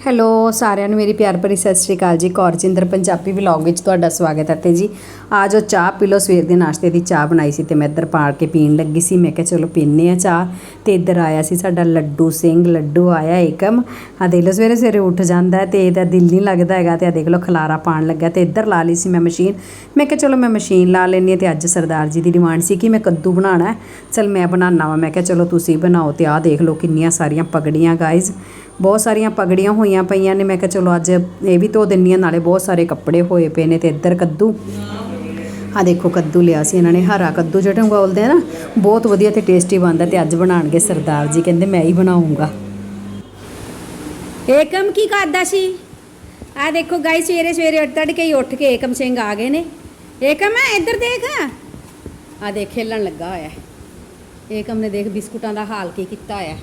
Hello, ਸਾਰਿਆਂ ਨੂੰ ਮੇਰੀ ਪਿਆਰ ਭਰੀ ਸਤਿ ਸ਼੍ਰੀ ਅਕਾਲ ਜੀ। ਕੌਰਜਿੰਦਰ ਪੰਜਾਬੀ ਵਲੌਗ ਵਿੱਚ ਤੁਹਾਡਾ ਸਵਾਗਤ ਹੈ ਤੇ ਜੀ ਆ ਜੋ ਚਾਹ ਪੀ ਲਓ, ਸਵੇਰ ਦੇ ਨਾਸ਼ਤੇ ਦੀ ਚਾਹ ਬਣਾਈ ਸੀ ਤੇ ਮੈਂ ਇੱਧਰ ਪਾੜ ਕੇ ਪੀਣ ਲੱਗੀ ਸੀ। ਮੈਂ ਕਿਹਾ ਚਲੋ ਪੀਨੇ ਆ ਚਾਹ ਤੇ ਇੱਧਰ ਆਇਆ ਸੀ ਸਾਡਾ ਲੱਡੂ ਸਿੰਘ, ਲੱਡੂ ਆਇਆ ਏਕਮ। ਆ ਦੇਖ ਲਓ, ਸਵੇਰੇ ਸਵੇਰੇ ਉੱਠ ਜਾਂਦਾ ਹੈ ਤੇ ਇਹਦਾ ਦਿਲ ਨਹੀਂ ਲੱਗਦਾ ਹੈਗਾ ਤੇ ਆ ਦੇਖ ਲਓ, ਖਲਾਰਾ ਪਾਣ ਲੱਗਾ ਤੇ ਇੱਧਰ ਲਾ ਲਈ ਸੀ ਮੈਂ ਮਸ਼ੀਨ। ਮੈਂ ਕਿਹਾ ਚਲੋ ਮੈਂ ਮਸ਼ੀਨ ਲਾ ਲੈਣੀ ਤੇ ਅੱਜ ਸਰਦਾਰ ਜੀ ਦੀ ਡਿਮਾਂਡ ਸੀ ਕਿ ਮੈਂ ਕੱਦੂ ਬਣਾਉਣਾ ਚਲ ਮੈਂ ਬਣਾਉਣਾ ਵਾ, ਮੈਂ ਕਿਹਾ ਚਲੋ ਤੁਸੀਂ ਬਣਾਓ ਤੇ ਆਹ ਦੇਖ ਲਓ ਕਿੰਨੀਆਂ ਸਾਰੀਆਂ ਪਗੜੀਆਂ ਗਾਇਜ਼ ਬਹੁਤ ਸਾਰੀਆਂ ਪਗੜੀਆਂ ਹੋਈਆਂ ਪਈਆਂ ਨੇ। ਮੈਂ ਕਿਹਾ ਚਲੋ ਅੱਜ ਇਹ ਵੀ ਧੋ ਦਿੰਨੀ ਆ, ਨਾਲੇ ਬਹੁਤ ਸਾਰੇ ਕੱਪੜੇ ਹੋਏ ਪਏ ਨੇ ਤੇ ਇੱਧਰ ਕੱਦੂ। ਆ ਦੇਖੋ ਕੱਦੂ ਲਿਆ ਸੀ ਇਹਨਾਂ ਨੇ, ਹਰਾ ਕੱਦੂ ਜਿਹੜਾ ਬੋਲਦੇ ਆ ਨਾ, ਬਹੁਤ ਵਧੀਆ ਤੇ ਟੇਸਟੀ ਬਣਦਾ ਤੇ ਅੱਜ ਬਣਾਣਗੇ ਸਰਦਾਰ ਜੀ, ਕਹਿੰਦੇ ਮੈਂ ਹੀ ਬਣਾਉਂਗਾ। ਏਕਮ ਕੀ ਕਰਦਾ ਸੀ? ਆ ਦੇਖੋ ਗਾਈ ਸਵੇਰੇ ਸਵੇਰੇ ਉੱਠ ਤੜ ਕੇ ਹੀ ਉੱਠ ਕੇ ਏਕਮ ਸਿੰਘ ਆ ਗਏ ਨੇ। ਏਕਮ, ਇੱਧਰ ਦੇਖ। ਆ ਦੇਖ, ਖੇਲਣ ਲੱਗਾ ਹੋਇਆ। ਏਕਮ ਨੇ ਦੇਖ, ਬਿਸਕੁਟਾਂ ਦਾ ਹਾਲ ਕੀ ਕੀਤਾ ਹੋਇਆ।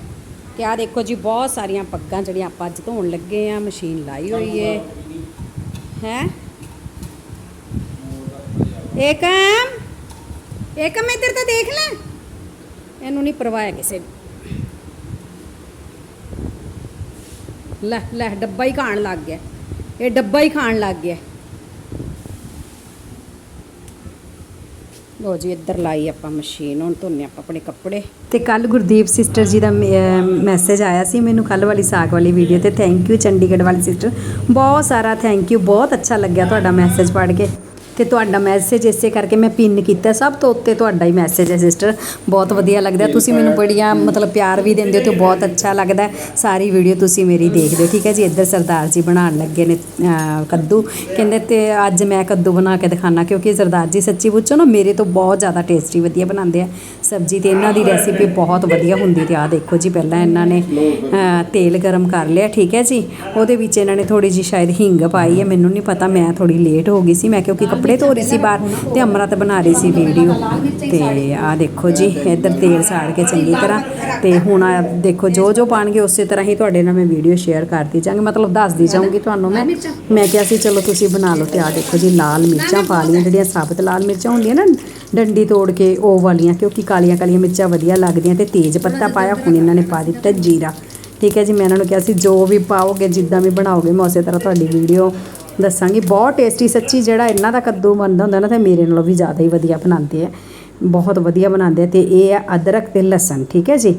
ਤੇ ਆ ਦੇਖੋ ਜੀ, ਬਹੁਤ ਸਾਰੀਆਂ ਪੱਗਾਂ ਜਿਹੜੀਆਂ ਆਪਾਂ ਅੱਜ ਧੋਣ ਲੱਗੇ ਆ, ਮਸ਼ੀਨ ਲਾਈ ਹੋਈ ਏ। ਹੈ? ਏਕਮ ਏਕਮ ਇੱਧਰ ਤਾਂ ਦੇਖ ਲੈ। ਇਹਨੂੰ ਨਹੀਂ ਪਰਵਾਹ ਕਿਸੇ ਦੀ ਲੈ ਲੈ, ਡੱਬਾ ਹੀ ਖਾਣ ਲੱਗ ਗਿਆ। ਇਹ ਡੱਬਾ ਹੀ ਖਾਣ ਲੱਗ ਗਿਆ। ਲੋ ਜੀ, ਇੱਧਰ ਲਾਈ ਆਪਾਂ ਮਸ਼ੀਨ, ਹੁਣ ਧੋਨੇ ਆਪਾਂ ਆਪਣੇ ਕੱਪੜੇ। ਤੇ ਕੱਲ ਗੁਰਦੀਪ ਸਿਸਟਰ ਜੀ ਦਾ ਮੈਸੇਜ ਆਇਆ ਸੀ ਮੈਨੂੰ ਕੱਲ ਵਾਲੀ ਸਾਗ ਵਾਲੀ ਵੀਡੀਓ ਤੇ। ਥੈਂਕ ਯੂ ਚੰਡੀਗੜ੍ਹ ਵਾਲੀ ਸਿਸਟਰ ਬਹੁਤ ਸਾਰਾ ਥੈਂਕ ਯੂ ਬਹੁਤ ਅੱਛਾ ਲੱਗਿਆ ਤੁਹਾਡਾ ਮੈਸੇਜ ਪੜ੍ਹ ਕੇ। ਤੇ ਤੁਹਾਡਾ ਮੈਸੇਜ ਇਸੇ ਕਰਕੇ ਮੈਂ ਪਿੰਨ ਕੀਤਾ। ਸਭ ਤੋਂ ਉੱਤੇ ਤੁਹਾਡਾ ਹੀ ਮੈਸੇਜ ਹੈ ਸਿਸਟਰ ਬਹੁਤ ਵਧੀਆ ਲੱਗਦਾ। ਤੁਸੀਂ ਮੈਨੂੰ ਬੜੀਆਂ ਮਤਲਬ ਪਿਆਰ ਵੀ ਦਿੰਦੇ ਹੋ ਤੇ ਬਹੁਤ ਅੱਛਾ ਲੱਗਦਾ। ਸਾਰੀ ਵੀਡੀਓ ਤੁਸੀਂ ਮੇਰੀ ਦੇਖਦੇ ਹੋ ਠੀਕ ਹੈ ਜੀ? ਇੱਧਰ ਸਰਦਾਰ ਜੀ ਬਣਾਉਣ ਲੱਗੇ ਨੇ ਕੱਦੂ। ਕਹਿੰਦੇ ਤੇ ਅੱਜ ਮੈਂ ਕੱਦੂ ਬਣਾ ਕੇ ਦਿਖਾਣਾ ਕਿਉਂਕਿ ਸਰਦਾਰ ਜੀ ਸੱਚੀ ਪੁੱਛੋ ਨਾ ਮੇਰੇ ਤੋਂ ਬਹੁਤ ਜ਼ਿਆਦਾ ਟੇਸਟੀ ਵਧੀਆ ਬਣਾਉਂਦੇ ਆ। ਸਬਜ਼ੀ ਤੇ ਇਹਨਾਂ ਦੀ ਰੈਸਿਪੀ ਬਹੁਤ ਵਧੀਆ ਹੁੰਦੀ ਤੇ ਆ ਦੇਖੋ ਜੀ ਪਹਿਲਾਂ ਇਹਨਾਂ ਨੇ ਤੇਲ ਗਰਮ ਕਰ ਲਿਆ ਠੀਕ ਹੈ ਜੀ? ਉਹਦੇ ਵਿੱਚ ਇਹਨਾਂ ਨੇ ਥੋੜੀ ਜੀ ਸ਼ਾਇਦ ਹਿੰਗ ਪਾਈ ਹੈ ਮੈਨੂੰ ਨਹੀਂ ਪਤਾ ਮੈਂ ਥੋੜੀ ਲੇਟ ਹੋ ਗਈ ਸੀ ਮੈਂ ਕਿਉਂਕਿ ਕੱਪੜੇ ਧੋ ਰਹੀ ਸੀ ਬਾਹਰ ਤੇ ਅਮਰਤ ਬਣਾ ਰਹੀ ਸੀ ਵੀਡੀਓ। ਤੇ ਆ ਦੇਖੋ ਜੀ, ਇੱਧਰ ਤੇਲ ਸਾੜ ਕੇ ਚੰਗੀ ਤਰ੍ਹਾਂ ਤੇ ਹੁਣ ਆ ਦੇਖੋ, ਜੋ ਜੋ ਪਾਣਗੇ ਉਸੇ ਤਰ੍ਹਾਂ ਹੀ ਤੁਹਾਡੇ ਨਾਲ ਮੈਂ ਵੀਡੀਓ ਸ਼ੇਅਰ ਕਰਦੀ ਜਾਵਾਂਗੀ ਮਤਲਬ ਦੱਸਦੀ ਜਾਊਂਗੀ ਤੁਹਾਨੂੰ ਮੈਂ। ਮੈਂ ਕਿਹਾ ਸੀ, ਚਲੋ ਤੁਸੀਂ ਬਣਾ ਲਓ ਤੇ ਆ ਦੇਖੋ ਜੀ, ਲਾਲ ਮਿਰਚਾਂ ਪਾ ਲਈਆਂ, ਜਿਹੜੀਆਂ ਸਾਬਤ ਲਾਲ ਮਿਰਚਾਂ ਹੁੰਦੀਆਂ ਨਾ, ਡੰਡੀ ਤੋੜ ਕੇ ਉਹ ਵਾਲੀਆਂ, ਕਿਉਂਕਿ ਕਾਲੀਆਂ ਕਾਲੀਆਂ ਮਿਰਚਾਂ ਵਧੀਆ ਲੱਗਦੀਆਂ ਤੇ ਤੇਜ਼ ਪੱਤਾ ਪਾਇਆ, ਹੁਣ ਇਹਨਾਂ ਨੇ ਪਾ ਦਿੱਤਾ ਜੀਰਾ। ਠੀਕ ਹੈ ਜੀ, ਮੈਂ ਇਹਨਾਂ ਨੂੰ ਕਿਹਾ ਸੀ, ਜੋ ਵੀ ਪਾਓਗੇ, ਜਿੱਦਾਂ ਵੀ ਬਣਾਓਗੇ, ਮੈਂ ਉਸੇ ਤਰ੍ਹਾਂ ਤੁਹਾਡੀ ਵੀਡੀਓ ਦੱਸਾਂਗੀ। ਬਹੁਤ ਟੇਸਟੀ ਸੱਚੀ ਜਿਹੜਾ ਇਹਨਾਂ ਦਾ ਕੱਦੂ ਬਣਦਾ ਹੁੰਦਾ ਨਾ, ਤੇ ਮੇਰੇ ਨਾਲੋਂ ਵੀ ਜ਼ਿਆਦਾ ਹੀ ਵਧੀਆ ਬਣਾਉਂਦੇ ਆ। ਬਹੁਤ ਵਧੀਆ ਬਣਾਉਂਦੇ ਆ, ਤੇ ਇਹ ਆ ਅਦਰਕ ਤੇ ਲਸਣ, ਠੀਕ ਹੈ ਜੀ?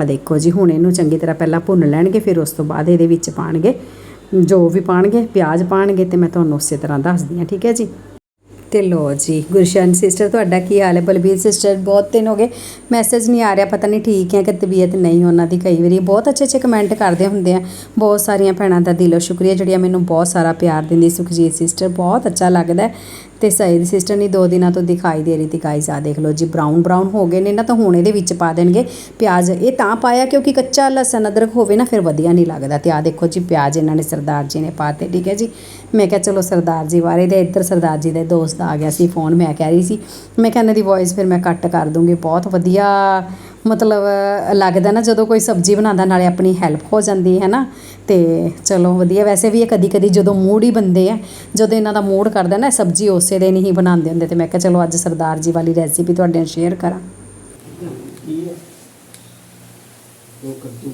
ਆ ਦੇਖੋ ਜੀ, ਹੁਣ ਇਹਨੂੰ ਚੰਗੀ ਤਰ੍ਹਾਂ ਪਹਿਲਾਂ ਭੁੰਨ ਲੈਣਗੇ, ਫਿਰ ਉਸ ਤੋਂ ਬਾਅਦ ਇਹਦੇ ਵਿੱਚ ਪਾਣਗੇ। ਜੋ ਵੀ ਪਾਣਗੇ, ਪਿਆਜ਼ ਪਾਣਗੇ, ਤੇ ਮੈਂ ਤੁਹਾਨੂੰ ਉਸੇ ਤਰ੍ਹਾਂ ਦੱਸਦੀ ਹਾਂ, ਠੀਕ ਹੈ ਜੀ? ਤੇ ਲੋ ਜੀ ਗੁਰਸ਼ਨ ਸਿਸਟਰ ਤੁਹਾਡਾ ਕੀ ਹਾਲ ਹੈ? ਬਲਬੀਰ ਸਿਸਟਰ ਬਹੁਤ ਦਿਨ ਹੋ ਗਏ ਮੈਸੇਜ ਨਹੀਂ ਆ ਰਿਹਾ, ਪਤਾ ਨਹੀਂ ਠੀਕ ਹੈ ਕਿ ਤਬੀਅਤ ਨਹੀਂ ਉਹਨਾਂ ਦੀ ਕਈ ਵਾਰੀ। ਬਹੁਤ ਅੱਛੇ ਅੱਛੇ ਕਮੈਂਟ ਕਰਦੇ ਹੁੰਦੇ ਆ। ਬਹੁਤ ਸਾਰੀਆਂ ਭੈਣਾਂ ਦਾ ਦਿਲੋਂ ਸ਼ੁਕਰੀਆ, ਜਿਹੜੀਆਂ ਮੈਨੂੰ ਬਹੁਤ ਸਾਰਾ ਪਿਆਰ ਦਿੰਦੀ ਸੁਖਜੀਤ ਸਿਸਟਰ ਬਹੁਤ ਅੱਛਾ ਲੱਗਦਾ ਤੇ ਸਹੀ ਸਿਸਟਰ ਨਹੀਂ, ਦੋ ਦਿਨਾਂ ਤੋਂ ਦਿਖਾਈ ਦੇ ਰਹੀ ਤੀ ਗਾਈਜ਼ ਆ ਦੇਖ ਲਓ, ਜੀ ਬਰਾਊਨ ਬਰਾਊਨ ਹੋ ਗਏ ਨੇ ਨਾ ਤਾਂ ਹੁਣ ਇਹਦੇ ਵਿੱਚ ਪਾ ਦੇਣਗੇ। ਪਿਆਜ਼, ਇਹ ਤਾਂ ਪਾਇਆ ਕਿਉਂਕਿ ਕੱਚਾ ਲਸਣ ਅਦਰਕ ਹੋਵੇ ਨਾ, ਫਿਰ ਵਧੀਆ ਨਹੀਂ ਲੱਗਦਾ। ਤੇ ਆ ਦੇਖੋ ਜੀ, ਪਿਆਜ਼ ਇਹਨਾਂ ਨੇ ਸਰਦਾਰ ਜੀ ਨੇ ਪਾਤੇ ਠੀਕ ਹੈ ਜੀ? ਮੈਂ ਕਿਹਾ, ਚਲੋ ਸਰਦਾਰ ਜੀ ਬਾਰੇ ਤੇ ਇੱਧਰ ਸਰਦਾਰ ਜੀ ਦੇ ਦੋਸਤ ਆ ਗਿਆ ਸੀ ਫੋਨ, ਮੈਂ ਕਹਿ ਰਹੀ ਸੀ। ਮੈਂ ਕਿਹਾ, ਇਹਨਾਂ ਦੀ ਵੌਇਸ ਫਿਰ ਮੈਂ ਕੱਟ ਕਰ ਦੂੰਗੀ। ਬਹੁਤ ਵਧੀਆ ਮਤਲਬ, ਲੱਗਦਾ ਨਾ ਜਦੋਂ ਕੋਈ ਸਬਜ਼ੀ ਬਣਾਉਂਦਾ, ਨਾਲੇ ਆਪਣੀ ਹੈਲਪ ਹੋ ਜਾਂਦੀ ਹੈ ਨਾ। ਤੇ ਚਲੋ, ਵਧੀਆ। ਵੈਸੇ ਵੀ ਇਹ ਕਦੀ ਕਦੀ ਜਦੋਂ ਮੂਡ ਹੀ ਬੰਦੇ ਆ, ਜਦੋਂ ਇਹਨਾਂ ਦਾ ਮੂਡ ਕਰਦਾ ਨਾ, ਸਬਜ਼ੀ ਉਸੇ ਦਿਨ ਹੀ ਬਣਾਉਂਦੇ ਹੁੰਦੇ। ਤੇ ਮੈਂ ਕਿਹਾ, ਚਲੋ, ਅੱਜ ਸਰਦਾਰ ਜੀ ਵਾਲੀ ਰੈਸਿਪੀ ਤੁਹਾਡੇ ਨਾਲ ਸ਼ੇਅਰ ਕਰਾਂ। ਕੀ ਹੈ? ਦੋ ਕੱਦੂ।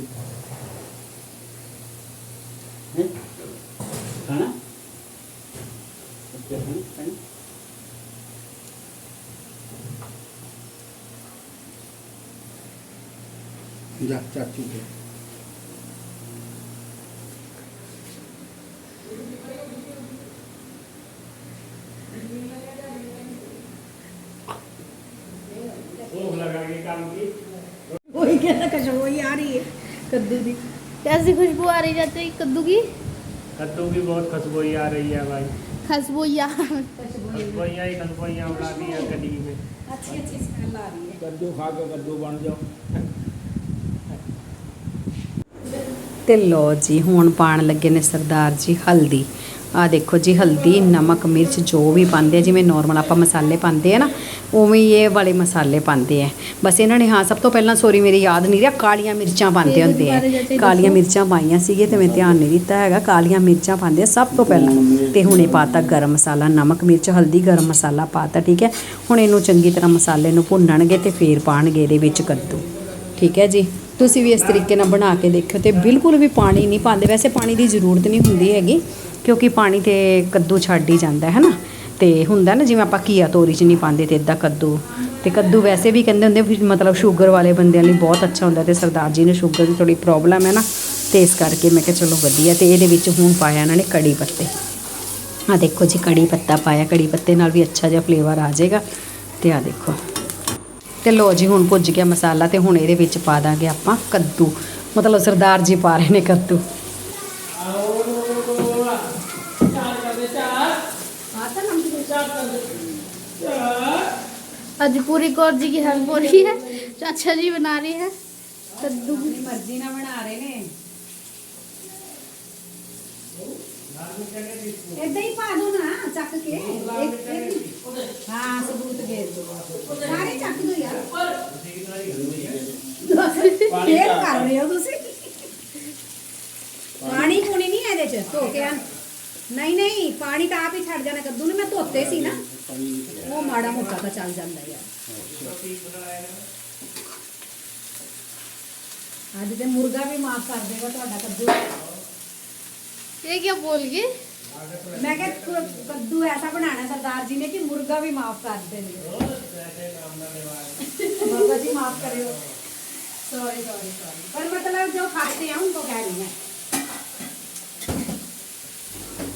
जा वही वही आ रही है कद्दू की। कैसी खुशबू आ रही जाती है कद्दू की? कद्दू की बहुत खुशबू आ रही है भाई। खुशबू खुशबूइयाँ ही उड़ा दी है में। अच्छी अच्छी स्मेल आ रही है। कद्दू खा के कद्दू बन जाओ। ਤੇ ਲੋ ਜੀ ਹੁਣ ਪਾਣ ਲੱਗੇ ਨੇ ਸਰਦਾਰ ਜੀ ਹਲਦੀ। ਆ ਦੇਖੋ ਜੀ ਹਲਦੀ ਨਮਕ ਮਿਰਚ ਜੋ ਵੀ ਪਾਉਂਦੇ ਆ ਜਿਵੇਂ ਨਾਰਮਲ ਆਪਾਂ ਮਸਾਲੇ ਪਾਉਂਦੇ ਆ ਨਾ ਉਵੇਂ ਹੀ ਇਹ ਵਾਲੇ ਮਸਾਲੇ ਪਾਉਂਦੇ ਆ। ਬਸ ਇਹਨਾਂ ਨੇ ਹਾਂ ਸਭ ਤੋਂ ਪਹਿਲਾਂ ਸੋਰੀ ਮੇਰੀ ਯਾਦ ਨਹੀਂ ਰਿਹਾ ਕਾਲੀਆਂ ਮਿਰਚਾਂ ਪਾਉਂਦੇ ਹੁੰਦੇ ਆ। ਕਾਲੀਆਂ ਮਿਰਚਾਂ ਪਾਈਆਂ ਸੀਗੇ ਤੇ ਮੈਂ ਧਿਆਨ ਨਹੀਂ ਦਿੱਤਾ ਹੈਗਾ ਕਾਲੀਆਂ ਮਿਰਚਾਂ ਪਾਉਂਦੇ ਆ ਸਭ ਤੋਂ ਪਹਿਲਾਂ। ਤੇ ਹੁਣੇ ਪਾਤਾ ਗਰਮ ਮਸਾਲਾ ਨਮਕ ਮਿਰਚ ਹਲਦੀ ਗਰਮ ਮਸਾਲਾ ਪਾਤਾ ਠੀਕ ਹੈ? ਹੁਣ ਇਹਨੂੰ ਚੰਗੀ ਤਰ੍ਹਾਂ ਮਸਾਲੇ ਨੂੰ ਭੁੰਨਣਗੇ ਤੇ ਫੇਰ ਪਾਣਗੇ ਇਹਦੇ ਵਿੱਚ ਕੱਦੂ। ਠੀਕ ਹੈ ਜੀ? ਤੁਸੀਂ ਵੀ ਇਸ ਤਰੀਕੇ ਨਾਲ ਬਣਾ ਕੇ ਦੇਖਿਓ ਤੇ ਬਿਲਕੁਲ ਵੀ ਪਾਣੀ ਨਹੀਂ ਪਾਉਂਦੇ। ਵੈਸੇ ਪਾਣੀ ਦੀ ਜ਼ਰੂਰਤ ਨਹੀਂ ਹੁੰਦੀ ਹੈਗੀ, ਕਿਉਂਕਿ ਪਾਣੀ ਤੇ ਕੱਦੂ ਛੱਡ ਹੀ ਜਾਂਦਾ ਹੈ ਨਾ। ਤੇ ਹੁੰਦਾ ਨਾ, ਜਿਵੇਂ ਆਪਾਂ ਘੀਆ ਤੋਰੀ ਚ ਨਹੀਂ ਪਾਉਂਦੇ ਤੇ ਇਦਾਂ ਕੱਦੂ। ਤੇ ਕੱਦੂ ਵੈਸੇ ਵੀ ਕਹਿੰਦੇ ਹੁੰਦੇ ਵੀ ਮਤਲਬ ਸ਼ੂਗਰ ਵਾਲੇ ਬੰਦਿਆਂ ਲਈ ਬਹੁਤ ਅੱਛਾ ਹੁੰਦਾ ਤੇ ਸਰਦਾਰ ਜੀ ਨੂੰ ਸ਼ੂਗਰ ਦੀ ਥੋੜੀ ਪ੍ਰੋਬਲਮ ਹੈ ਨਾ। ਤੇ ਇਸ ਕਰਕੇ ਮੈਂ ਕਿਹਾ ਚਲੋ ਵਧੀਆ ਤੇ ਇਹਦੇ ਵਿੱਚ ਹੁਣ ਪਾਇਆ ਇਹਨਾਂ ਨੇ ਕੜੀ ਪੱਤੇ। ਆ ਦੇਖੋ ਜੀ, ਕੜੀ ਪੱਤਾ ਪਾਇਆ, ਕੜੀ ਪੱਤੇ ਨਾਲ ਵੀ ਅੱਛਾ ਜਿਹਾ ਫਲੇਵਰ ਆ ਜਾਏਗਾ। ਤੇ ਆ ਦੇਖੋ। ਤੇ ਲੋ ਜੀ ਹੁਣ ਭੁੱਜ ਗਿਆ ਮਸਾਲਾ ਤੇ ਹੁਣ ਇਹਦੇ ਵਿੱਚ ਪਾ ਦਾਂਗੇ ਆਪਾਂ ਕੱਦੂ ਮਤਲਬ ਸਰਦਾਰ ਜੀ ਪਾ ਰਹੇ ਨੇ ਕੱਦੂ आज पूरी कौर जी की हेल्प हो रही है चाचा जी बना रही है कद्दू की ਮਰਜ਼ੀ ਨਾਲ ਬਣਾ ਰਹੇ ਨੇ ਇਦਾਂ ਹੀ ਪਾ ਦੋ ਨਾ ਚੱਕ ਕੇ। ਹਾਂ ਸਬੂਤ ਦੇ ਦੋ ਸਾਰੇ ਚੱਕ ਦੋ ਯਾਰ। ਫੇਰ ਕਰ ਰਹੇ ਹੋ ਤੁਸੀਂ। ਪਾਣੀ ਪੂਣੀ ਨਹੀਂ ਇਹਦੇ ਚ ਧੋ ਕੇ ਆ ਨਹੀਂ ਨਹੀਂ ਪਾਣੀ ਤਾਂ ਆਪ ਹੀ ਛੱਡ ਜਾਣਾ ਕੱਦੂ ਨੇ। ਮੈਂ ਧੋਤੇ ਸੀ ਨਾ। ਉਹ ਮਾੜਾ ਮੋਟਾ ਤਾਂ ਚੱਲ ਜਾਂਦਾ ਯਾਰ। ਅੱਜ ਤੇ ਮੁਰਗਾ ਵੀ ਮਾਫ ਕਰ ਦੇਗਾ ਤੁਹਾਡਾ ਕੱਦੂ। ਇਹ ਕੀ ਬੋਲ ਗਈ? ਮੈਂ ਕਿਹਾ ਕ- ਕੱਦੂ ਐਸਾ ਬਣਾਣਾ ਸਰਦਾਰ ਜੀ ਨੇ ਕਿ ਮੁਰਗਾ ਵੀ ਮਾਫ ਕਰ ਦੇਣਗੇ ਮੁਰਗਾ ਜੀ ਮਾਫ ਕਰਿਓ। ਸੌਰੀ ਸੌਰੀ ਪਰ ਮਤਲਬ ਜੋ ਖਾਤੇ ਆ ਉनको ਕਹਿਣੀ ਹੈ।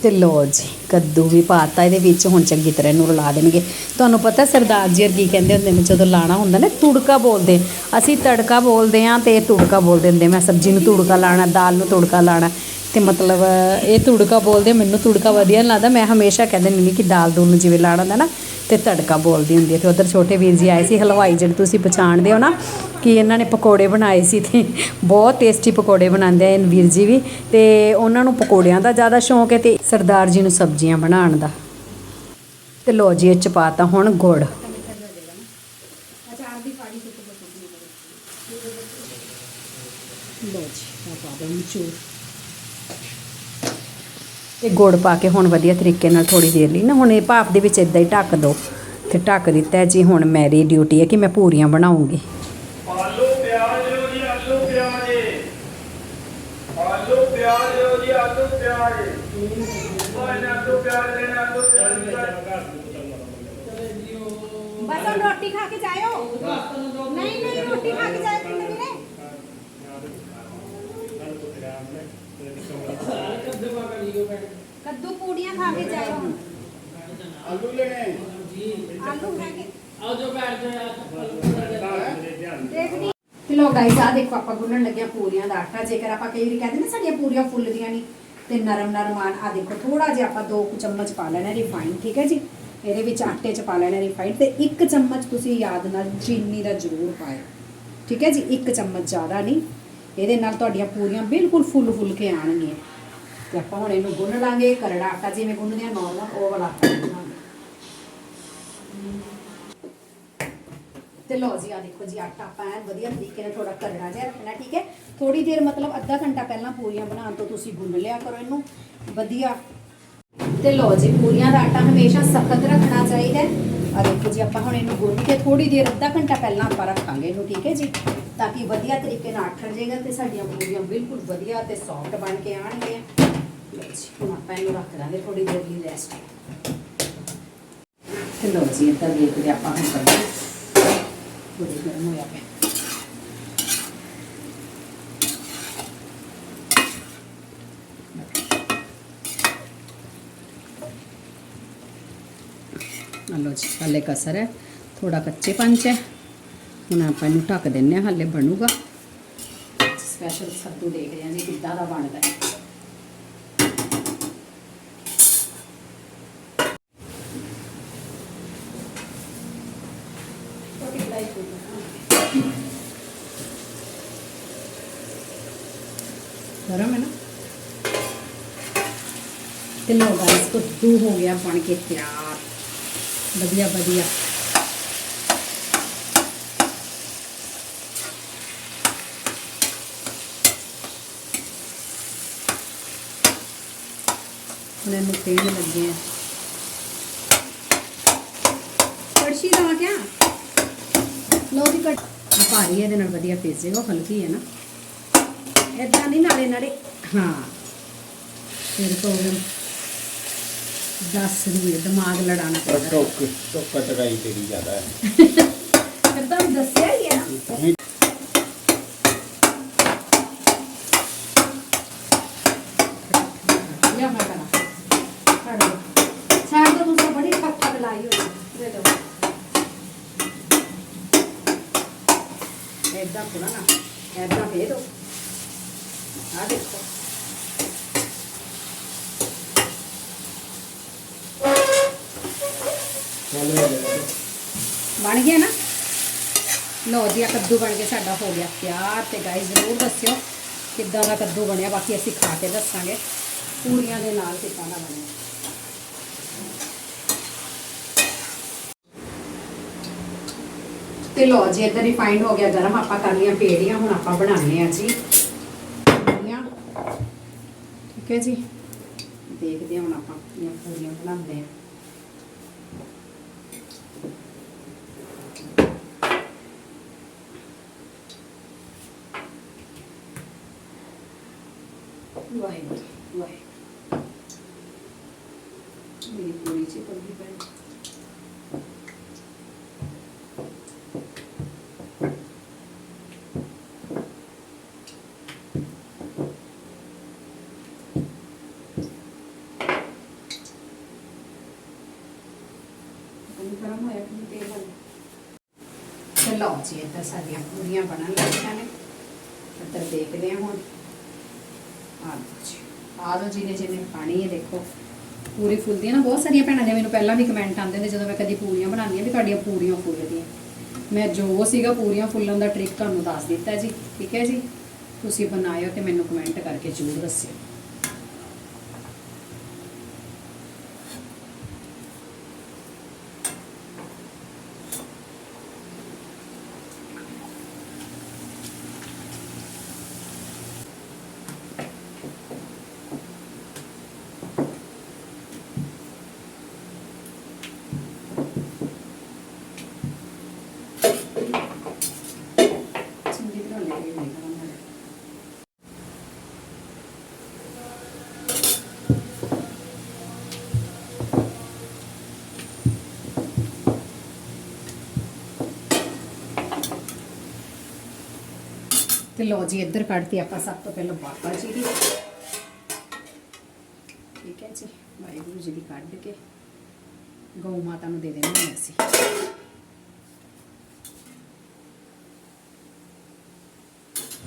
ਤੇ ਲੋ ਜੀ ਕੱਦੂ ਵੀ ਪਾਤਾ ਇਹਦੇ ਵਿੱਚ ਹੁਣ ਚੰਗੀ ਤਰ੍ਹਾਂ ਇਹਨੂੰ ਰਲਾ ਦੇਣਗੇ। ਤੁਹਾਨੂੰ ਪਤਾ ਸਰਦਾਰ ਜੀ ਔਰ ਕੀ ਕਹਿੰਦੇ ਹੁੰਦੇ ਨੇ ਜਦੋਂ ਲਾਣਾ ਹੁੰਦਾ ਨਾ ਤੁੜਕਾ ਬੋਲਦੇ। ਅਸੀਂ ਤੜਕਾ ਬੋਲਦੇ ਆ ਤੇ ਤੁੜਕਾ ਬੋਲਦੇ ਹੁੰਦੇ ਮੈਂ ਸਬਜ਼ੀ ਨੂੰ ਤੁੜਕਾ ਲਾਣਾ ਦਾਲ ਨੂੰ ਤੁੜਕਾ ਲਾਣਾ। ਤੇ ਮਤਲਬ, ਇਹ ਤੁੜਕਾ ਬੋਲਦੇ ਮੈਨੂੰ ਤੁੜਕਾ ਵਧੀਆ ਨਹੀਂ ਲੱਗਦਾ। ਮੈਂ ਹਮੇਸ਼ਾ ਕਹਿੰਦੇ ਨਹੀਂ ਕਿ ਦਾਲ ਦੂਲ ਨੂੰ ਜਿਵੇਂ ਲਾਣਾ ਹੁੰਦਾ ਨਾ, ਤੇ ਤੜਕਾ ਬੋਲਦੀ ਹੁੰਦੀ ਹੈ। ਤੇ ਉਧਰ ਛੋਟੇ ਵੀਰ ਜੀ ਆਏ ਸੀ ਹਲਵਾਈ, ਜਿਹੜੇ ਤੁਸੀਂ ਪਛਾਣਦੇ ਹੋ ਨਾ, ਕਿ ਇਹਨਾਂ ਨੇ ਪਕੌੜੇ ਬਣਾਏ ਸੀ ਤੇ ਬਹੁਤ ਟੇਸਟੀ ਪਕੌੜੇ ਬਣਾਉਂਦੇ ਆ ਵੀਰ ਜੀ ਵੀ। ਤੇ ਉਹਨਾਂ ਨੂੰ ਪਕੌੜਿਆਂ ਦਾ ਜ਼ਿਆਦਾ ਸ਼ੌਂਕ ਹੈ ਤੇ ਸਰਦਾਰ ਜੀ ਨੂੰ ਸਬਜ਼ੀਆਂ ਬਣਾਉਣ ਦਾ। ਤੇ ਲੋ ਜੀ, ਇਹ ਚ ਪਾਤਾ ਹੁਣ ਗੁੜ। ਲੋ ਜੀ ਆ ਪਾ ਦੋ ਮਚੂਰ। ਤੇ ਗੁੜ ਪਾ ਕੇ ਹੁਣ ਵਧੀਆ ਤਰੀਕੇ ਨਾਲ ਥੋੜੀ ਦੇਰ ਲਈ ਨਾ ਹੁਣ ਇਹ ਭਾਫ ਦੇ ਵਿੱਚ ਇਦਾਂ ਹੀ ਢੱਕ ਦੋ ਤੇ ਢੱਕ ਦਿੱਤਾ ਜੀ ਹੁਣ ਮੇਰੀ ਡਿਊਟੀ ਹੈ ਕਿ ਮੈਂ ਪੂਰੀਆਂ ਬਣਾਉਂਗੀ। ਆਲੂ ਪਿਆਜ਼ ਲਓ ਜੀ ਆਲੂ ਪਿਆਜ਼। ਆਲੂ ਪਿਆਜ਼ ਲਓ ਜੀ ਆਲੂ ਪਿਆਜ਼। ਉਹ ਇਹਨਾਂ ਆਲੂ ਪਿਆਜ਼ ਲੈਣਾ ਆਲੂ ਪਿਆਜ਼। ਲੈਣਾ ਬਸ ਰੋਟੀ ਖਾ ਕੇ ਜਾਇਓ। ਨਹੀਂ ਨਹੀਂ ਰੋਟੀ ਖਾ ਕੇ ਜਾਇਓ ਪਿੰਡ ਵੀਰੇ ਕੱਦੂ ਪੂੜੀਆਂ ਖਾ ਕੇ ਜਾਇਓ ਹੁਣ। ਆਲੂ ਲੈਣੇ। ਆਲੂ ਖਾ ਕੇ। ਦੇਖਦੀ। ਚਲੋ ਗਾਈਸ ਆ ਦੇਖੋ ਆਪਾਂ ਗੁੰਨਣ ਲੱਗਿਆ ਪੂਰੀਆਂ ਦਾ ਆਟਾ। ਜੇਕਰ ਆਪਾਂ ਕਈ ਵਾਰੀ ਕਹਿੰਦੇ ਨਾ ਸਾਡੀਆਂ ਪੂਰੀਆਂ ਫੁੱਲਦੀਆਂ ਨਹੀਂ ਤੇ ਨਰਮ ਨਰਮ ਆਣ। ਆ ਦੇਖੋ ਥੋੜਾ ਜਿਹਾ ਆਪਾਂ ਦੋ ਕੁ ਚਮਚ ਪਾ ਲੈਣਾ ਰਿਫਾਈਨ ਠੀਕ ਹੈ ਜੀ? ਇਹਦੇ ਵਿੱਚ ਆਟੇ 'ਚ ਪਾ ਲੈਣਾ ਰਿਫਾਈਨ ਤੇ ਇੱਕ ਚਮਚ ਤੁਸੀਂ ਯਾਦ ਨਾਲ ਚੀਨੀ ਦਾ ਜ਼ਰੂਰ ਪਾਇਓ। ਠੀਕ ਹੈ ਜੀ? ਇੱਕ ਚਮਚ ਜ਼ਿਆਦਾ ਨਹੀਂ ਇਹਦੇ ਨਾਲ ਤੁਹਾਡੀਆਂ ਪੂਰੀਆਂ ਬਿਲਕੁਲ ਫੁੱਲ ਫੁੱਲ ਕੇ ਆਣਗੀਆਂ ਤੇ ਆਪਾਂ ਹੁਣ ਇਹਨੂੰ ਗੁੰਨ ਲਾਂਗੇ ਕਰੜਾ ਆਟਾ ਜਿਵੇਂ ਗੁੰਨਦੇ ਆ ਨਾਰਮਲ ਉਹ ਵਾਲਾ ਆਟਾ ਤੇ ਲਓ ਜੀ ਆ ਦੇਖੋ ਜੀ, ਆਟਾ ਆਪਾਂ ਐਨ ਵਧੀਆ ਤਰੀਕੇ ਨਾਲ ਥੋੜਾ ਕਰੜਾ ਜਿਹਾ ਰੱਖਣਾ, ਠੀਕ ਹੈ? ਥੋੜੀ ਦੇਰ ਮਤਲਬ ਅੱਧਾ ਘੰਟਾ ਪਹਿਲਾਂ ਪੂਰੀਆਂ ਬਣਾਉਣ ਤੋਂ ਤੁਸੀਂ ਗੁੰਨ ਲਿਆ ਕਰੋ ਇਹਨੂੰ। ਵਧੀਆ। ਤੇ ਲਓ ਜੀ, ਪੂਰੀਆਂ ਦਾ ਆਟਾ ਹਮੇਸ਼ਾ ਸਖਤ ਰੱਖਣਾ ਚਾਹੀਦਾ ਆ ਦੇਖੋ ਜੀ, ਆਪਾਂ ਹੁਣ ਇਹਨੂੰ ਗੁੰਨ ਕੇ ਥੋੜੀ ਦੇਰ, ਅੱਧਾ ਘੰਟਾ ਪਹਿਲਾਂ ਆਪਾਂ ਰੱਖਾਂਗੇ ਇਹਨੂੰ, ਠੀਕ ਹੈ ਜੀ? ਤਾਂ ਕਿ ਵਧੀਆ ਤਰੀਕੇ ਨਾਲ ਆਠਰ ਜਾਏਗਾ ਤੇ ਸਾਡੀਆਂ ਪੂਰੀਆਂ ਬਿਲਕੁਲ ਵਧੀਆ ਤੇ ਸੌਫਟ ਬਣ ਕੇ ਆਣਗੀਆਂ ਲਓ ਜੀ, ਹੁਣ ਆਪਾਂ ਇਹਨੂੰ ਰੱਖ ਦਾਂਗੇ ਥੋੜੀ ਦੇਰ ਲਈ ਰੈਸਟ ਤੇ ਲਓ ਜੀ ਇੱਦਾਂ ਦੇਖਦੇ ਆਪਾਂ ਹੁਣ। ਕਰਦੇ ਬੜੀ ਗਰਮ ਹੋਇਆ ਪਿਆ ਆ ਲਓ ਜੀ ਹਾਲੇ ਕਸਰ ਹੈ। ਥੋੜਾ ਕੱਚੇ ਪੰਚ ਹੈ। ਹੁਣ ਆਪਾਂ ਇਹਨੂੰ ਢੱਕ ਦਿੰਨੇ ਆ ਹਾਲੇ ਬਣੂਗਾ। ਸਪੈਸ਼ਲ ਸੱਤੂ ਦੇਖਦੇ ਹਾਂ ਜੀ ਕਿੱਦਾਂ ਦਾ ਬਣਦਾ ਹੈ। ਗਰਮ ਹੈ ਨਾ? ਤੇ ਲੋ ਗਾਇਸ ਕੁੱਤੂ ਹੋ ਗਿਆ ਬਣ ਕੇ ਤਿਆਰ। ਵਧੀਆ ਵਧੀਆ। ਹੁਣ ਇਹਨੂੰ ਤੇਲ ਲੱਗੇ ਆ। ਕੜਛੀ ਲਾ ਕਿਆ? ਲੋ ਦੀ ਕੜ ਭਾਰੀ ਇਹਦੇ ਨਾਲ ਵਧੀਆ ਪੀਸ ਜਾਏਗਾ ਉਹ ਹਲਕੀ ਹੈ ਨਾ। ਇਦਾਂ ਨਹੀਂ, ਨਾਲੇ ਨਾਲੇ। ਹਾਂ। ਫਿਰ ਪ੍ਰੋਬਲਮ ਦੱਸ ਨਹੀਂ ਦਿਮਾਗ ਲੜਾਣਾ ਪੈਂਦਾ। ਟੋਕ ਟੋਕਾ ਟਕਾਈ ਤੇਰੀ ਜ਼ਿਆਦਾ ਹੈ। ਫਿਰ ਦੱਸਿਆ ਹੀ ਹੈ ਨਾ ਲਿਆ ਮੈਂ ਕਰਾਂ ਛੱਡ ਦੋ ਛੱਡ ਦੋ ਤੁਸੀਂ ਬੜੀ ਠੱਕ ਠੱਕ ਲਾਈ ਹੋਈ ਦੇ ਦੋ ਏਦਾਂ ਥੋੜਾ ਨਾ ਏਦਾਂ ਫੇਰ ਦੋ ਆ ਦੇਖੋ ਬਣ ਗਿਆ ਨਾ? ਲਓ ਜੀ ਆ ਕੱਦੂ ਬਣ ਕੇ ਸਾਡਾ ਹੋ ਗਿਆ ਤਿਆਰ ਤੇ ਗਾਇਸ ਜ਼ਰੂਰ ਦੱਸਿਓ ਕਿੱਦਾਂ ਦਾ ਕੱਦੂ ਬਣਿਆ, ਬਾਕੀ ਅਸੀਂ ਖਾ ਕੇ ਦੱਸਾਂਗੇ। ਪੂਰੀਆਂ ਦੇ ਨਾਲ ਕਿੱਦਾਂ ਦਾ ਬਣਿਆ। ਤੇ ਲੋ ਜੀ, ਇੱਧਰ ਰਿਫਾਈਂਡ ਹੋ ਗਿਆ ਗਰਮ, ਆਪਾਂ ਕਰ ਲਈਆਂ ਪੇੜੀਆਂ, ਹੁਣ ਆਪਾਂ ਬਣਾਉਂਦੇ ਆ ਜੀ। ਠੀਕ ਹੈ ਜੀ? ਦੇਖਦੇ ਹਾਂ ਹੁਣ ਆਪਾਂ ਪੂਰੀਆਂ ਬਣਾਉਂਦੇ ਆ। ਵਾਹਿਗੁਰੂ ਵਾਹਿਗੁਰੂ ਪਾਣੀ ਗਰਮ ਹੋਇਆ ਕਿ ਤੇਲ ਵਾਲਾ ਤੇ ਲਓ ਜੀ, ਇੱਧਰ ਸਾਡੀਆਂ ਪੂਰੀਆਂ ਬਣਨ ਲੱਗੀਆਂ ਨੇ। ਇੱਧਰ ਦੇਖਦੇ ਹਾਂ ਹੁਣ। ਆ ਲਓ ਜੀ ਆ ਲਓ ਜਿਹਨੇ ਜਿਹਨੇ ਪਾਣੀ ਹੈ ਦੇਖੋ। ਪੂਰੀ ਫੁੱਲਦੀ ਹੈ ਨਾ, ਬਹੁਤ ਸਾਰੀਆਂ ਭੈਣਾਂ ਦੇ ਮੈਨੂੰ ਪਹਿਲਾਂ ਵੀ ਕਮੈਂਟ ਆਉਂਦੇ ਨੇ, ਜਦੋਂ ਮੈਂ ਕਦੀ ਪੂਰੀਆਂ ਬਣਾਉਂਦੀ ਹਾਂ ਵੀ ਤੁਹਾਡੀਆਂ ਪੂਰੀਆਂ ਫੁੱਲਦੀਆਂ। ਮੈਂ ਜੋ ਸੀਗਾ ਪੂਰੀਆਂ ਫੁੱਲਣ ਦਾ ਟ੍ਰਿਕ ਤੁਹਾਨੂੰ ਦੱਸ ਦਿੱਤਾ ਜੀ, ਠੀਕ ਹੈ ਜੀ? ਤੁਸੀਂ ਬਣਾਇਓ ਤੇ ਮੈਨੂੰ ਕਮੈਂਟ ਕਰਕੇ ਜ਼ਰੂਰ ਦੱਸਿਓ। ਤੇ ਲੋ ਜੀ, ਇੱਧਰ ਕੱਢਤੀ ਆਪਾਂ ਸਭ ਤੋਂ ਪਹਿਲਾਂ ਬਾਬਾ ਜੀ ਦੀ। ਠੀਕ ਹੈ ਜੀ, ਵਾਹਿਗੁਰੂ ਜੀ ਦੀ ਕੱਢ ਕੇ ਗਊ ਮਾਤਾ ਨੂੰ ਦੇ ਦੇਣੀ ਹੈ ਅਸੀਂ।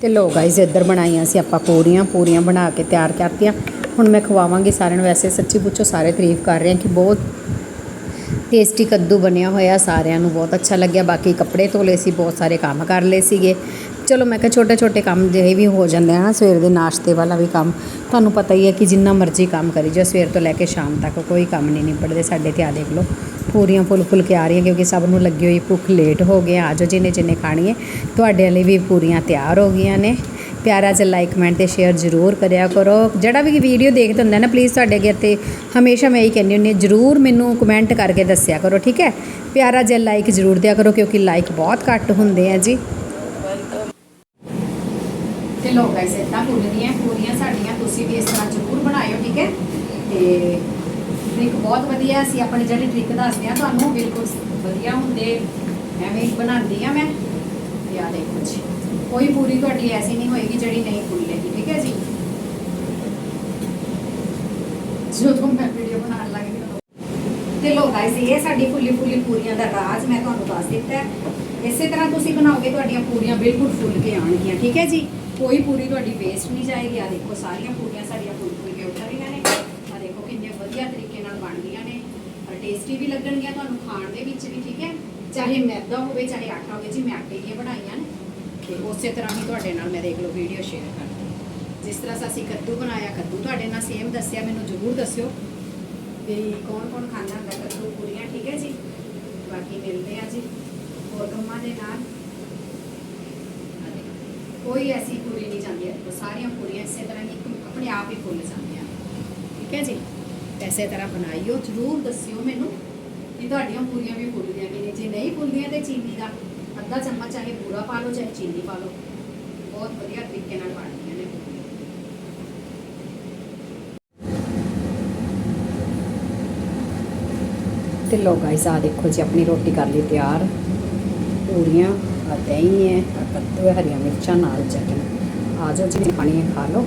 ਤੇ ਲੋ ਗਾਈਜ਼ ਇੱਧਰ ਬਣਾਈਆਂ ਸੀ ਆਪਾਂ ਪੂਰੀਆਂ ਪੂਰੀਆਂ ਬਣਾ ਕੇ ਤਿਆਰ ਕਰਤੀਆਂ। ਹੁਣ ਮੈਂ ਖਵਾਵਾਂਗੀ ਸਾਰਿਆਂ ਨੂੰ। ਵੈਸੇ ਸੱਚੀ ਪੁੱਛੋ, ਸਾਰੇ ਤਾਰੀਫ ਕਰ ਰਹੇ ਆ ਕਿ ਬਹੁਤ ਟੇਸਟੀ ਕੱਦੂ ਬਣਿਆ ਹੋਇਆ ਸਾਰਿਆਂ ਨੂੰ। ਬਹੁਤ ਅੱਛਾ ਲੱਗਿਆ। ਬਾਕੀ ਕੱਪੜੇ ਧੋਲੇ ਸੀ, ਬਹੁਤ ਸਾਰੇ ਕੰਮ ਕਰ ਲਏ ਸੀਗੇ। ਚਲੋ ਮੈਂ ਕਿਹਾ ਛੋਟੇ ਛੋਟੇ ਕੰਮ ਜਿਹੇ ਵੀ ਹੋ ਜਾਂਦੇ ਆ ਨਾ, ਸਵੇਰ ਦੇ ਨਾਸ਼ਤੇ ਵਾਲਾ ਵੀ ਕੰਮ। ਤੁਹਾਨੂੰ ਪਤਾ ਹੀ ਹੈ ਕਿ ਜਿੰਨਾ ਮਰਜ਼ੀ ਕੰਮ ਕਰੀ ਜਾਓ, ਸਵੇਰ ਤੋਂ ਲੈ ਕੇ ਸ਼ਾਮ ਤੱਕ ਕੋਈ ਕੰਮ ਨਹੀਂ ਨਿਬੜਦੇ ਸਾਡੇ ਤੇ ਆ ਦੇਖ ਲਓ। ਪੂਰੀਆਂ ਫੁੱਲ ਫੁੱਲ ਕੇ ਆ ਰਹੀਆਂ ਕਿਉਂਕਿ ਸਭ ਨੂੰ ਲੱਗੀ ਹੋਈ ਭੁੱਖ ਲੇਟ ਹੋ ਗਿਆ ਆਜੋ ਜਿੰਨੇ ਜਿੰਨੇ ਖਾਣੀ ਹੈ। ਤੁਹਾਡੇ ਲਈ ਵੀ ਪੂਰੀਆਂ ਤਿਆਰ ਹੋ ਗਈਆਂ ਨੇ। ਪਿਆਰਾ ਜਿਹਾ ਲਾਈਕ ਕਮੈਂਟ ਤੇ ਸ਼ੇਅਰ ਜ਼ਰੂਰ ਕਰਿਆ ਕਰੋ। ਜਿਹੜਾ ਵੀ ਵੀਡੀਓ ਦੇਖਦਾ ਹੁੰਦਾ ਨਾ ਪਲੀਜ਼ ਤੁਹਾਡੇ ਅੱਗੇ ਤੇ ਹਮੇਸ਼ਾ ਮੈਂ ਇਹੀ ਕਹਿੰਦੀ ਹੁੰਦੀ ਹਾਂ, ਜ਼ਰੂਰ ਮੈਨੂੰ ਕਮੈਂਟ ਕਰਕੇ ਦੱਸਿਆ ਕਰੋ, ਠੀਕ ਹੈ? ਪਿਆਰਾ ਜਿਹਾ ਲਾਈਕ ਜ਼ਰੂਰ ਦਿਆ ਕਰੋ ਕਿਉਂਕਿ ਲਾਈਕ ਬਹੁਤ ਘੱਟ ਹੁੰਦੇ ਆ ਜੀ। ਲੋ ਗਾਇਸ ਇਦਾਂ ਭੁੱਲਦੀਆਂ ਪੂਰੀਆਂ ਸਾਡੀਆਂ, ਤੁਸੀਂ ਵੀ ਇਸ ਤਰ੍ਹਾਂ ਜ਼ਰੂਰ ਬਣਾਇਓ, ਠੀਕ ਹੈ? ਤੇ ਟ੍ਰਿਕ ਬਹੁਤ ਵਧੀਆ ਸੀ ਆਪਣੀ ਜਿਹੜੀ ਟ੍ਰਿਕ ਦੱਸਦੇ ਆ ਤੁਹਾਨੂੰ ਬਿਲਕੁਲ ਵਧੀਆ ਹੁੰਦੇ, ਐਵੇਂ ਹੀ ਬਣਾਉਂਦੀ ਆ ਮੈਂ। ਤੇ ਦੇਖੋ ਜੀ, ਕੋਈ ਪੂਰੀ ਤੁਹਾਡੀ ਐਸੀ ਨਹੀਂ ਹੋਏਗੀ ਜਿਹੜੀ ਨਹੀਂ ਫੁੱਲੇਗੀ ਠੀਕ ਹੈ ਜੀ? ਜਦੋਂ ਮੈਂ ਵੀਡੀਓ ਬਣਾਉਣ ਲੱਗ ਗਈ ਤੇ ਲੋ ਗਾਇਸ ਇਹ ਸਾਡੀ ਫੁੱਲੀ ਫੁੱਲੀ ਪੂਰੀਆਂ ਦਾ ਰਾਜ ਮੈਂ ਤੁਹਾਨੂੰ ਦੱਸ ਦਿੱਤਾ ਹੈ। ਇਸੇ ਤਰ੍ਹਾਂ ਤੁਸੀਂ ਬਣਾਓਗੇ, ਤੁਹਾਡੀਆਂ ਪੂਰੀਆਂ ਬਿਲਕੁਲ ਫੁੱਲ ਕੇ ਆਣਗੀਆਂ ਠੀਕ ਹੈ ਜੀ? ਕੋਈ ਪੂਰੀ ਤੁਹਾਡੀ ਵੇਸਟ ਨਹੀਂ ਜਾਏਗੀ। ਆ ਦੇਖੋ, ਸਾਰੀਆਂ ਪੂਰੀਆਂ ਸਾਡੀਆਂ ਫੁੱਲ ਫੁੱਲ ਕੇ ਉੱਠ ਰਹੀਆਂ ਨੇ। ਆ ਦੇਖੋ, ਕਿੰਨੇ ਵਧੀਆ ਤਰੀਕੇ ਨਾਲ ਬਣ ਗਈਆਂ ਨੇ। ਔਰ ਟੇਸਟੀ ਵੀ ਲੱਗਣਗੀਆਂ ਤੁਹਾਨੂੰ ਖਾਣ ਦੇ ਵਿੱਚ ਵੀ, ਠੀਕ ਹੈ? ਚਾਹੇ ਮੈਦਾ ਹੋਵੇ, ਚਾਹੇ ਆਟਾ ਹੋਵੇ, ਜੀ, ਮੈਂ ਆਟੇ ਦੀਆਂ ਬਣਾਈਆਂ ਨੇ। ਤੇ ਉਸੇ ਤਰ੍ਹਾਂ ਹੀ ਤੁਹਾਡੇ ਨਾਲ ਮੈਂ ਦੇਖ ਲਓ ਵੀਡੀਓ ਸ਼ੇਅਰ ਕਰਦੀ ਜਿਸ ਤਰ੍ਹਾਂ ਅਸੀਂ ਕੱਦੂ ਬਣਾਇਆ, ਕੱਦੂ ਤੁਹਾਡੇ ਨਾਲ ਸੇਮ ਦੱਸਿਆ, ਮੈਨੂੰ ਜ਼ਰੂਰ ਦੱਸਿਓ ਵੀ ਕੌਣ ਕੌਣ ਖਾਂਦਾ ਹੁੰਦਾ ਕੱਦੂ ਪੂਰੀਆਂ, ਠੀਕ ਹੈ ਜੀ? ਬਾਕੀ ਮਿਲਦੇ ਆ ਜੀ ਹੋਰ ਕੰਮਾਂ ਦੇ ਨਾਲ। ਕੋਈ ਐਸੀ ਪੂਰੀ ਨਹੀਂ ਜਾਂਦੀ ਹੈ। ਸਾਰੀਆਂ ਪੂਰੀਆਂ ਇਸੇ ਤਰ੍ਹਾਂ ਹੀ ਆਪਣੇ ਆਪ ਹੀ ਫੁੱਲ ਜਾਂਦੀਆਂ ਠੀਕ ਹੈ ਜੀ? ਇਸੇ ਤਰ੍ਹਾਂ ਬਣਾਈਓ, ਜ਼ਰੂਰ ਦੱਸਿਓ ਮੈਨੂੰ ਕਿ ਤੁਹਾਡੀਆਂ ਪੂਰੀਆਂ ਵੀ ਫੁੱਲਦੀਆਂ ਕਿ ਨਹੀਂ ਜੇ ਨਹੀਂ ਫੁੱਲਦੀਆਂ ਤੇ ਚੀਨੀ ਦਾ ਅੱਧਾ ਚਮਚ ਚਾਹੇ ਪੂਰਾ ਪਾ ਲਓ, ਚਾਹੇ ਚੀਨੀ ਪਾ ਲਓ। ਬਹੁਤ ਵਧੀਆ ਤਰੀਕੇ ਨਾਲ ਬਣਦੀਆਂ ਨੇ ਤੇ ਲੋ ਗਾਇਸ ਆ ਦੇਖੋ ਜੀ, ਆਪਣੀ ਰੋਟੀ ਕਰ ਲਈ ਤਿਆਰ। ਪੂਰੀਆਂ। ਦਹੀਂ ਹੈ ਕੱਦੂ ਹੈ ਹਰੀਆਂ ਮਿਰਚਾਂ ਨਾਲ ਚਟਨੀ ਆ ਜਾਓ ਜੀ ਖਾਣੀ ਹੈ ਖਾ ਲਓ।